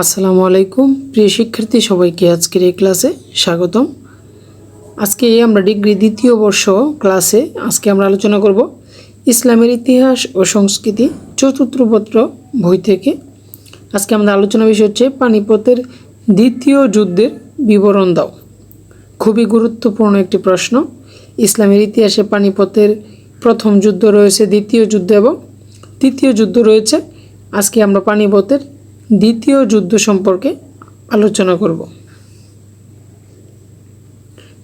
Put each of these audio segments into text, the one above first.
আসসালামু আলাইকুম। প্রিয় শিক্ষার্থী, সবাইকে আজকের এই ক্লাসে স্বাগতম। আজকে আমরা ডিগ্রি দ্বিতীয় বর্ষ ক্লাসে আজকে আমরা আলোচনা করব ইসলামের ইতিহাস ও সংস্কৃতি চতুর্থ পত্র বই থেকে। আজকে আমাদের আলোচনা বিষয় হচ্ছে পানিপথের দ্বিতীয় যুদ্ধের বিবরণ দাও। খুবই গুরুত্বপূর্ণ একটি প্রশ্ন। ইসলামের ইতিহাসে পানিপথের প্রথম যুদ্ধ রয়েছে দ্বিতীয় যুদ্ধ এবং তৃতীয় যুদ্ধ রয়েছে। আজকে আমরা পানিপথের দ্বিতীয় যুদ্ধ সম্পর্কে আলোচনা করব।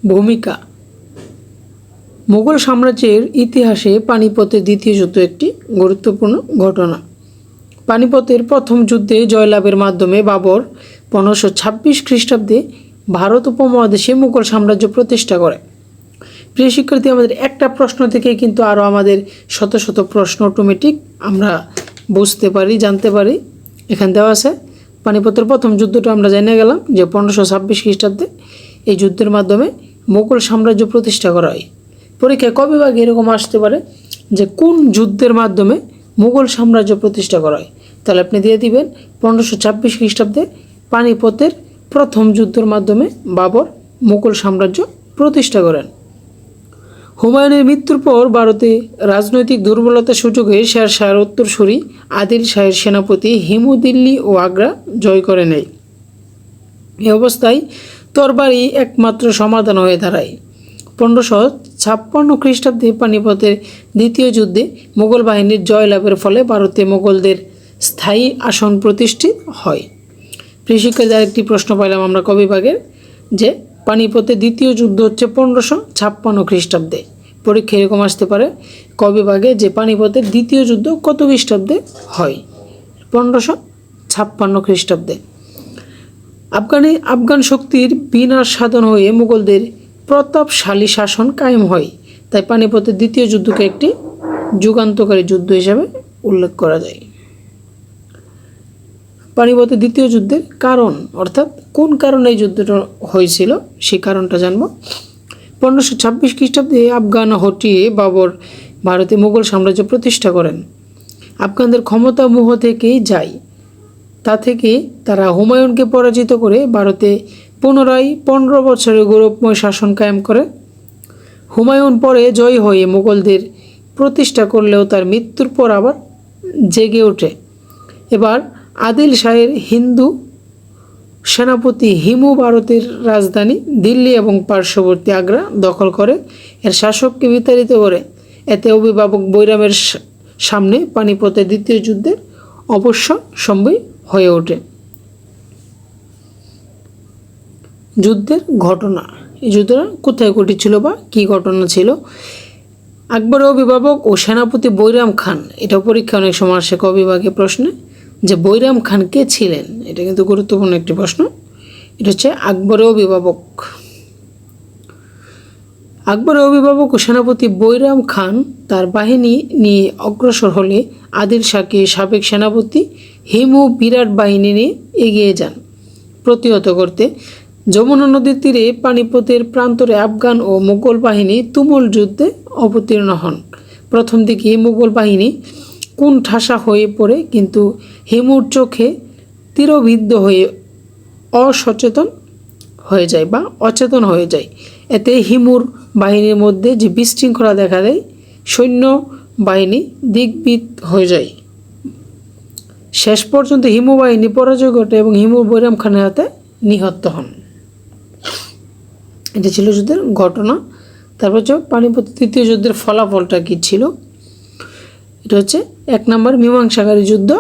ভূমিকা। মুঘল সাম্রাজ্যের ইতিহাসে পানিপথের দ্বিতীয় যুদ্ধ একটি গুরুত্বপূর্ণ ঘটনা। পানিপথের প্রথম যুদ্ধে জয়লাভের মাধ্যমে বাবর পনেরোশো ছাব্বিশ খ্রিস্টাব্দে ভারত উপমহাদেশে মুঘল সাম্রাজ্য প্রতিষ্ঠা করে। প্রিয় শিক্ষার্থী, আমাদের একটা প্রশ্ন থেকে কিন্তু আরও আমাদের শত শত প্রশ্ন অটোমেটিক আমরা বুঝতে পারি, জানতে পারি। এখানে দেওয়া আছে। পানিপথের প্রথম যুদ্ধটা আমরা জেনে গেলাম যে পনেরোশো ছাব্বিশ খ্রিস্টাব্দে এই যুদ্ধের মাধ্যমে মোগল সাম্রাজ্য প্রতিষ্ঠা করা হয়। পরীক্ষায় কবে ভাগে এরকম আসতে পারে যে কোন যুদ্ধের মাধ্যমে মুঘল সাম্রাজ্য প্রতিষ্ঠা করা হয়, তাহলে আপনি দিয়ে দিবেন পনেরোশো ছাব্বিশ খ্রিস্টাব্দে পানিপথের প্রথম যুদ্ধের মাধ্যমে বাবর মুঘল সাম্রাজ্য প্রতিষ্ঠা করেন। হুমায়ুনের মৃত্যুর পর ভারতে রাজনৈতিক দুর্বলতার সুযোগে শের শাহের উত্তরসূরি আদিল শাহের সেনাপতি হিমু দিল্লি ও আগ্রা জয় করে নেয়। এ অবস্থায় তরবারি একমাত্র সমাধান হয়ে দাঁড়ায়। পনেরোশো ছাপ্পান্ন খ্রিস্টাব্দে পানিপথের দ্বিতীয় যুদ্ধে মোগল বাহিনীর জয়লাভের ফলে ভারতে মোগলদের স্থায়ী আসন প্রতিষ্ঠিত হয়। কৃষিকাজে আরেকটি প্রশ্ন পাইলাম আমরা কবিভাগের, যে পানিপথে দ্বিতীয় যুদ্ধ হচ্ছে পনেরোশো ছাপ্পান্ন খ্রিস্টাব্দে। পরীক্ষা এরকম আসতে পারে কবি ভাগে যে পানিপথের দ্বিতীয় যুদ্ধ কত খ্রিস্টাব্দে হয়। পনেরোশো ছাপ্পান্ন খ্রিস্টাব্দে। আফগানি, আফগান শক্তির বিনাশ সাধন হয়ে মুঘলদের প্রতাপশালী শাসন কায়েম হয়। তাই পানিপথের দ্বিতীয় যুদ্ধকে একটি যুগান্তকারী যুদ্ধ হিসাবে উল্লেখ করা যায়। পানিপথের দ্বিতীয় যুদ্ধের কারণ, অর্থাৎ কোন কারণে এই যুদ্ধটা হয়েছিল সেই কারণটা জানব। পনেরোশো ছাব্বিশ খ্রিস্টাব্দে আফগান হটিয়ে বাবর ভারতে মুঘল সাম্রাজ্য প্রতিষ্ঠা করেন। আফগানদের ক্ষমতা মোহ থেকেই যায়। তা থেকে তারা হুমায়ুনকে পরাজিত করে ভারতে পুনরায় পনেরো বছরের গৌরবময় শাসন কায়েম করে। হুমায়ুন পরে জয় হয়ে মুঘলদের প্রতিষ্ঠা করলেও তার মৃত্যুর পর আবার জেগে ওঠে। এবার আদিল শাহের হিন্দু সেনাপতি হিমু ভারতের রাজধানী দিল্লি এবং পার্শ্ববর্তী আগ্রা দখল করে। এর শাসককে বিতাড়িত করে এতে অভিভাবক বৈরামের সামনে পানিপথে দ্বিতীয় যুদ্ধের অবশ্য সম্ভব হয়ে ওঠে। যুদ্ধের ঘটনা, এই যুদ্ধটা কোথায় ঘটেছিল বা কী ঘটনা ছিল? আকবরের অভিভাবক ও সেনাপতি বৈরাম খান, এটা পরীক্ষা অনেক সময় আসে কবিভাগে প্রশ্নে। যে বৈরাম খান কে ছিলেন? এটা কিন্তু গুরুত্বপূর্ণ একটি প্রশ্ন। এটা হচ্ছে আকবরের অভিভাবক। আকবরের অভিভাবক ও সেনাপতি বৈরাম খান তার বাহিনী নিয়ে অগ্রসর হলে আদিল শাহকে সাবেক সেনাপতি হিমু বিরাট বাহিনী নিয়ে এগিয়ে যান। প্রতিহত করতে যমুনা নদীর তীরে পানিপথের প্রান্তরে আফগান ও মুঘল বাহিনী তুমুল যুদ্ধে অবতীর্ণ হন। প্রথম দিকে মোগল বাহিনী কোন ঠাসা হয়ে পড়ে, কিন্তু হিমুর চোখে তীরবিদ্ধ হয়ে অসচেতন হয়ে যায় বা অচেতন হয়ে যায়। এতে হিমুর বাহিনীর মধ্যে যে বিশৃঙ্খলা দেখা দেয়, সৈন্য বাহিনী দিকবিদ হয়ে যায়। শেষ পর্যন্ত হিমু বাহিনী পরাজয় ঘটে এবং হিমুর বৈরাম খানের হাতে নিহত হন। এটি ছিল যুদ্ধের ঘটনা। তারপর হচ্ছে পানিপথ তৃতীয় যুদ্ধের ফলাফলটা কী ছিল? এটা হচ্ছে এক নম্বর মীমাংসাকারী যুদ্ধ।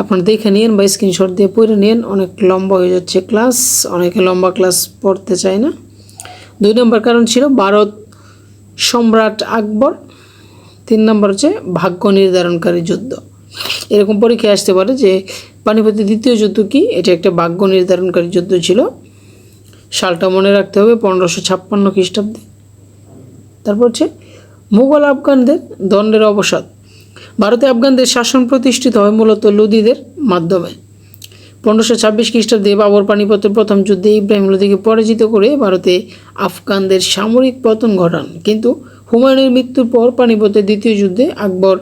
আপনারা দেখে নিন বা স্ক্রিনশট দিয়ে পড়ে নিন, অনেক লম্বা হয়ে যাচ্ছে ক্লাস অনেকে লম্বা ক্লাস পড়তে চায় না। দুই নম্বর কারণ ছিল ভারত সম্রাট আকবর, তিন নম্বর হচ্ছে ভাগ্য নির্ধারণকারী যুদ্ধ। এরকম পরীক্ষায় আসতে পারে যে পানিপথের দ্বিতীয় যুদ্ধ কি? এটা একটা ভাগ্য নির্ধারণকারী যুদ্ধ ছিল। সালটা মনে রাখতে হবে পনেরোশো ছাপ্পান্ন খ্রিস্টাব্দে। তারপর হচ্ছে মুঘল আফগানদের দণ্ডের অবসাদ। ভারতে আফগানদের শাসন প্রতিষ্ঠিত হয় মূলত লোদিদের মাধ্যমে। পনেরোশো ছাব্বিশ খ্রিস্টাব্দে বাবর পানিপথের প্রথম যুদ্ধে ইব্রাহিম লোদিকে পরাজিত করে ভারতে আফগানদের সামরিক পতন ঘটান। কিন্তু হুমায়ুনের মৃত্যুর পর পানিপথের দ্বিতীয় যুদ্ধে আকবর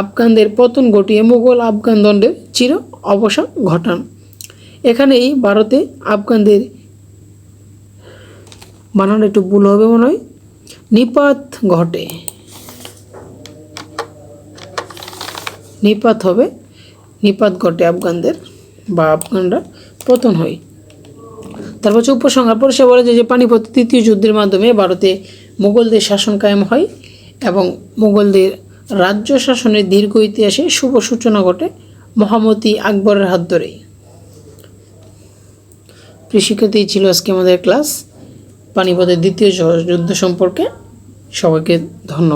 আফগানদের পতন ঘটিয়ে মুঘল আফগান দণ্ডের চির অবসান ঘটান। এখানেই ভারতে আফগানদের বানানো একটু ভুল হবে মনে হয়। নিপাত ঘটে। নিপাত হবে, নিপাত ঘটে আফগানদের বা আফগানরা পতন হয়। তারপর হচ্ছে উপসংহার, পর সে বলে যে পানিপথ তৃতীয় যুদ্ধের মাধ্যমে ভারতে মুঘলদের শাসন কায়েম হয় এবং মুঘলদের রাজ্য শাসনের দীর্ঘ ইতিহাসে শুভ সূচনা ঘটে মহামতি আকবরের হাত ধরেই। শিক্ষার্থী ছিল আজকে আমাদের ক্লাস পানিপথের দ্বিতীয় যুদ্ধ সম্পর্কে সবাইকে ধন্যবাদ।